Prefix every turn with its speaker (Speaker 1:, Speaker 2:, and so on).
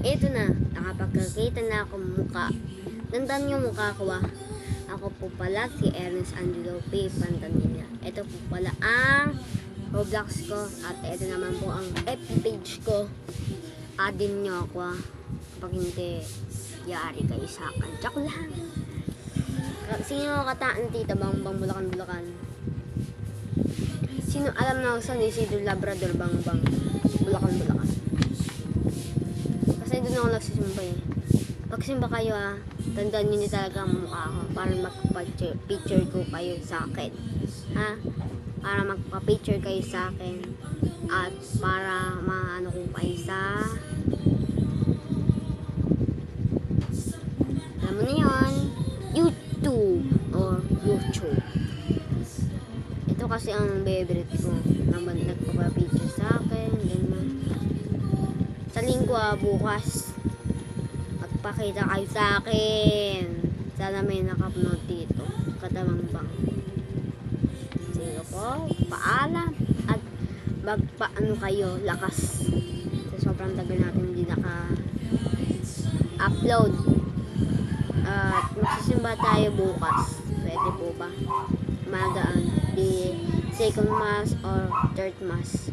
Speaker 1: Ito na, nakapagkakita na ako mukha. Tandaan yung mukha ko ah. Ako po pala si Ernest Angelo P. Pantanilla. Ito po pala ang Roblox ko. At ito naman po ang FB page ko. Adin nyo ako ah. Kapag hindi, yari kayo sa akin. Tsak lang. Sino kataan tita bang bang bulakan bulakan? Sino alam na sa ni si Labrador bang bang bulakan bulakan? Kasi doon ako nagsisimba eh. Pagsimba kayo ah, tandaan nyo niyo talaga ang mukha ko para magpa-picture picture ko kayo sa akin. Ha? Para magpa-picture kayo sa akin. At para maano ko kayo sa... Alam mo na yun, YouTube or YouTube. Ito kasi ang favorite ko. Naman nagpapapicture sa. Sa linggo bukas, magpakita kayo sa akin. Sana may nakapnood dito. Katamang bang. Sige po, paalam. At magpaano kayo, lakas. Sa sobrang tagal natin hindi naka-upload. At magsisimba tayo bukas. Pwede po ba? Magaan. Di second mass or third mass.